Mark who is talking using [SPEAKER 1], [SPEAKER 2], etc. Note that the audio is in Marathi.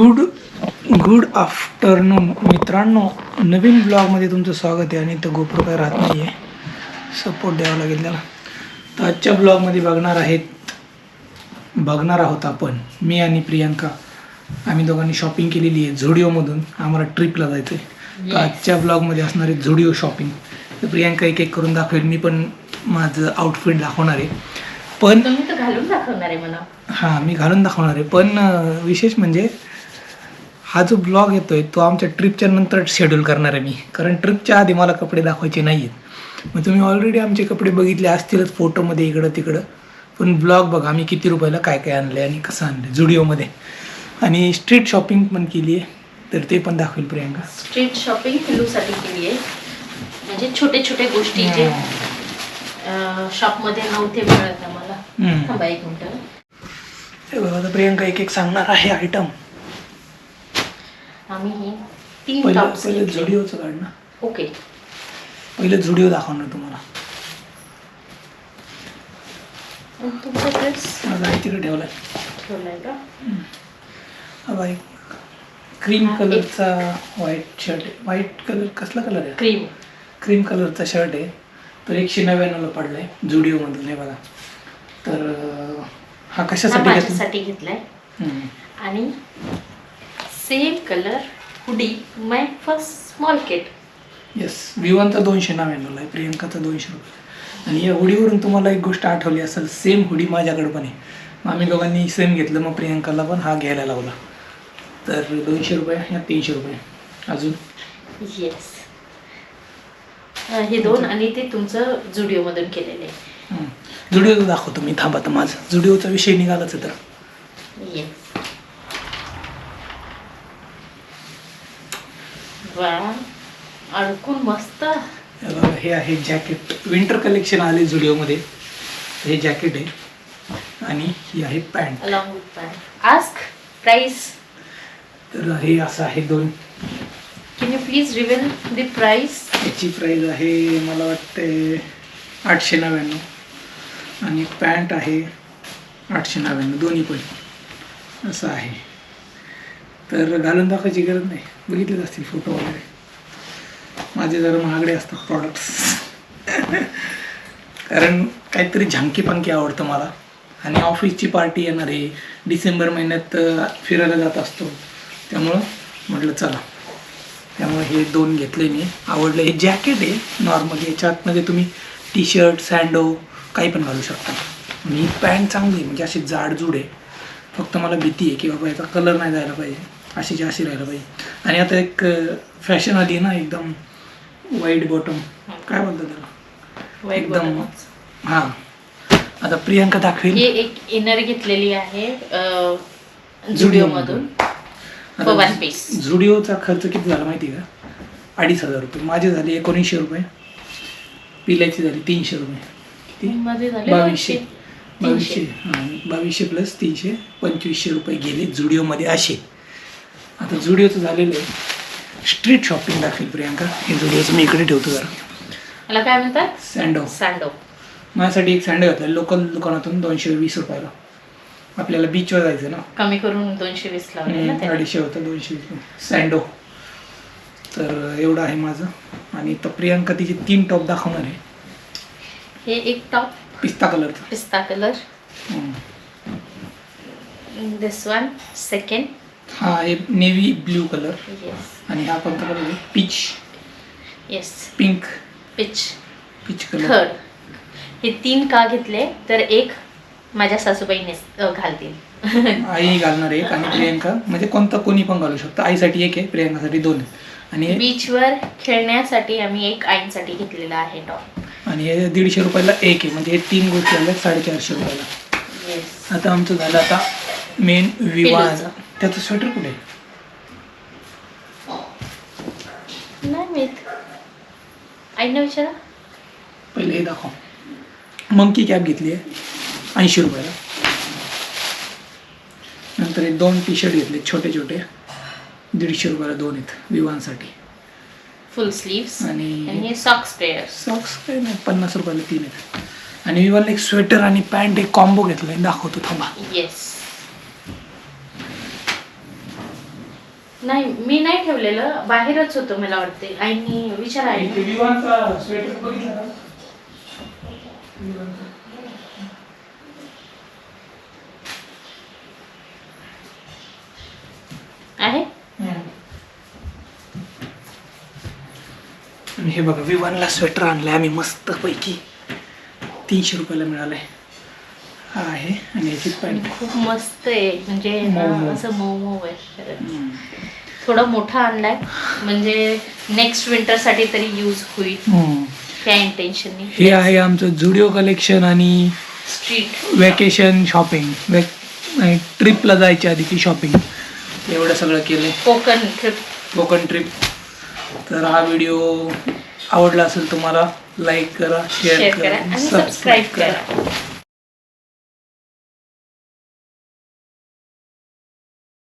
[SPEAKER 1] गुड गुड आफ्टरनून मित्रांनो नवीन ब्लॉगमध्ये तुमचं स्वागत आहे आणि इथं गोप्रो काय राहत नाही आहे सपोर्ट द्यावा लागेल त्याला. तर आजच्या ब्लॉगमध्ये बघणार आहेत बघणार आहोत आपण मी आणि प्रियांका. आम्ही दोघांनी शॉपिंग केलेली आहे झुडिओमधून. आम्हाला ट्रिपला जायचं आहे तर आजच्या ब्लॉगमध्ये असणार आहे झुडिओ शॉपिंग तर प्रियांका एक एक करून दाखवेल. मी पण माझं आउटफिट दाखवणार आहे. पण
[SPEAKER 2] तर घालून दाखवणार आहे मला.
[SPEAKER 1] हां मी घालून दाखवणार आहे. पण विशेष म्हणजे हा जो ब्लॉग येतोय तो आमच्या ट्रिपच्या नंतर शेड्यूल करणार आहे मी. कारण ट्रिपच्या आधी मला कपडे दाखवायचे नाही आहेत मग तुम्ही ऑलरेडी आमचे कपडे बघितले असतीलच फोटोमध्ये इकडं तिकडं. पण ब्लॉग बघा आम्ही किती रुपयाला काय काय आणलं आणि कसं आणलं जुडिओमध्ये आणि स्ट्रीट शॉपिंग पण केली आहे तर ते पण दाखवेल प्रियांका.
[SPEAKER 2] स्ट्रीट शॉपिंग पिल्लूसाठी केली आहे. म्हणजे छोटे छोटे गोष्टी जे शॉपमध्ये नव्हते मिळत आम्हाला. थांबा एक मिनिट.
[SPEAKER 1] प्रियांका एक एक सांगणार आहे आयटम
[SPEAKER 2] आम्ही ही तीन
[SPEAKER 1] पहिलं
[SPEAKER 2] टॉप्स
[SPEAKER 1] पहिलं जुडिओचं काढ ना.
[SPEAKER 2] ओके.
[SPEAKER 1] पहिलं जुडिओ दाखवणार तुम्हाला.
[SPEAKER 2] तुमचा ड्रेस
[SPEAKER 1] माझा आहे तिकडे ठेवला
[SPEAKER 2] ठेवलाय का?
[SPEAKER 1] हा बाई क्रीम कलरचा व्हाईट शर्ट आहे. व्हाईट कलर कसला कलर आहे?
[SPEAKER 2] क्रीम
[SPEAKER 1] क्रीम कलरचा शर्ट आहे. तर एकशे नव्याण्णवला पडला आहे जुडिओमधून हे बघा. तर अं, हा
[SPEAKER 2] हा
[SPEAKER 1] कशासाठी घेतला?
[SPEAKER 2] माझ्यासाठी घेतलाय.
[SPEAKER 1] हम्म.
[SPEAKER 2] आणि same colour hoodie my first small kit
[SPEAKER 1] yes विवानचा दोनशे नव्याण्णवला आहे प्रियंकाचा दोनशे रुपये. आणि या हुडीवरून तुम्हाला एक गोष्ट आठवली असेल सेम हुडी माझ्याकडे पण आहे. मग आम्ही दोघांनी सेम घेतलं मग प्रियंकाला पण हा घ्यायला लावला. तर दोनशे रुपये या तीनशे रुपये अजून?
[SPEAKER 2] येस हे दोन आणि ते तुमचं जुडिओ मधून केलेले
[SPEAKER 1] हम्म. जुडिओचं दाखवतो मी थांबा तर माझा. जुडिओचा विषय निघालाच आहे तर.
[SPEAKER 2] येस वा अडकून मस्त.
[SPEAKER 1] हे आहे जॅकेट विंटर कलेक्शन आले जुडिओमध्ये. हे जॅकेट आहे. आणि ही आहे पॅन्ट
[SPEAKER 2] पॅन्ट आस्क प्राइस
[SPEAKER 1] तर हे असं आहे दोन.
[SPEAKER 2] Can you please reveal the price
[SPEAKER 1] याची प्राईज आहे मला वाटते आठशे नव्याण्णव. आणि पॅन्ट आहे आठशे नव्याण्णव. दोन्ही पण. असं आहे. तर घालून दाखवायची गरज नाही. बघितलेच असतील फोटो वगैरे. माझे जरा महागडे असतात प्रॉडक्ट्स कारण काहीतरी झांकी पांकी आवडतं मला. आणि ऑफिसची पार्टी येणार आहे डिसेंबर महिन्यात फिरायला जात असतो. त्यामुळं म्हटलं चला. त्यामुळे हे दोन घेतले मी. आवडलं हे जॅकेट आहे नॉर्मल याच्यातमध्ये तुम्ही टी शर्ट सँडो काही पण घालू शकता. आणि ही पॅन्ट चांगली आहे. म्हणजे अशी जाडजूड आहे. फक्त मला भीती आहे की बाबा याचा कलर नाही जायला पाहिजे. अशी राहायला पाहिजे आणि आता एक फॅशन आली ना एकदम वाईट बॉटम काय बोलतात त्याला? एकदम हां. आता प्रियांका दाखवेल.
[SPEAKER 2] हे एक इनर घेतलेली आहे जुडिओ मधून.
[SPEAKER 1] झुडिओचा खर्च किती झाला माहिती का? अडीच हजार रुपये. माझे झाले एकोणीसशे रुपये. पिल्याची झाली तीनशे रुपये. बावीसशे. बावीसशे. हां बावीसशे प्लस तीनशे. पंचवीसशे रुपये गेले झुडिओमध्ये असे. आता झुडिओचं झालेलं आहे. स्ट्रीट शॉपिंग दाखवेल प्रियांका. हे झुडिओचं मी इकडे ठेवतो जरा.
[SPEAKER 2] याला काय म्हणतात?
[SPEAKER 1] सँडो
[SPEAKER 2] सँडो
[SPEAKER 1] माझ्यासाठी एक सँडो घेतला लोकल दुकानातून दोनशे वीस रुपयाला. आपल्याला बीचवर जायचं ना?
[SPEAKER 2] कमी करून दोनशे वीस लावले ना
[SPEAKER 1] हम्म,
[SPEAKER 2] त्याने.
[SPEAKER 1] अडीचशे होतं दोनशे वीस. सँडो तर एवढं आहे माझं. आणि तर प्रियांका तिचे तीन टॉप दाखवणार आहे.
[SPEAKER 2] हे एक टॉप
[SPEAKER 1] पिस्ता कलरचा
[SPEAKER 2] पिस्ता कलर. दिस वन सेकंड
[SPEAKER 1] हा आहे नेव्ही ब्ल्यू कलर
[SPEAKER 2] येस
[SPEAKER 1] आणि हा कोणता कलर आहे? Peach
[SPEAKER 2] yes
[SPEAKER 1] pink
[SPEAKER 2] peach
[SPEAKER 1] peach colour
[SPEAKER 2] third हे तीन का घेतले तर एक माझ्या सासूबाईने अ, घालतील.
[SPEAKER 1] आई घालणार एक आणि प्रियांका. म्हणजे कोणता कोणी पण घालू शकतो. आईसाठी एक आहे प्रियांकासाठी दोन आहे आणि हे-
[SPEAKER 2] बीचवर खेळण्यासाठी आम्ही एक आईंसाठी घेतलेला आहे टॉप
[SPEAKER 1] आणि हे दीडशे रुपयाला एक आहे. म्हणजे हे तीन गोष्टी आल्या साडेचारशे रुपयाला.
[SPEAKER 2] येस
[SPEAKER 1] आता आमचं झालं आता मेन विवाह. त्याचं स्वेटर कुठे? आहे?
[SPEAKER 2] नाही माहीत. आईनं विचारा.
[SPEAKER 1] पहिले हे दाखव. मंकी कॅप घेतली आहे ऐंशी रुपयाला. नंतर हे दोन टी शर्ट घेतले छोटे छोटे दीडशे रुपयाला दोन आहेत विवाहांसाठी.
[SPEAKER 2] फुल स्लीव्स आणि
[SPEAKER 1] आणि
[SPEAKER 2] सॉक्स पेअर
[SPEAKER 1] सॉक्स काही नाही पन्नास रुपयाला तीन आहेत. आणि विवाहला एक स्वेटर आणि पॅन्ट एक कॉम्बो घेतला दाखवतो थांबा.
[SPEAKER 2] येस नाही मी नाही ठेवलेलं. बाहेरच होतं मला वाटते आईनी विचारा
[SPEAKER 1] स्वेटर बघितला का.
[SPEAKER 2] आहे?
[SPEAKER 1] आणि हे बघा विवानला स्वेटर आणलंय. आम्ही मस्त पैकी तीनशे रुपयाला मिळालंय. आहे आणि याची पॅन्ट
[SPEAKER 2] खूप मस्त आहे. म्हणजे ना
[SPEAKER 1] मऊ. मऊ.
[SPEAKER 2] असं मऊ मऊ आहे. थोडा मोठा आणलाय. म्हणजे नेक्स्ट विंटरसाठी तरी यूज होईल. त्या इंटेन्शननी
[SPEAKER 1] हे आहे आमचं जुडिओ कलेक्शन आणि
[SPEAKER 2] स्ट्रीट
[SPEAKER 1] वॅकेशन शॉपिंग ट्रिपला जायच्या आधीची शॉपिंग एवढं सगळं केलंय.
[SPEAKER 2] कोकण ट्रिप
[SPEAKER 1] कोकण ट्रिप तर हा व्हिडिओ आवडला असेल तुम्हाला लाईक करा
[SPEAKER 2] शेअर
[SPEAKER 1] शेअर
[SPEAKER 2] करा
[SPEAKER 1] करा
[SPEAKER 2] आणि सबस्क्राईब करा.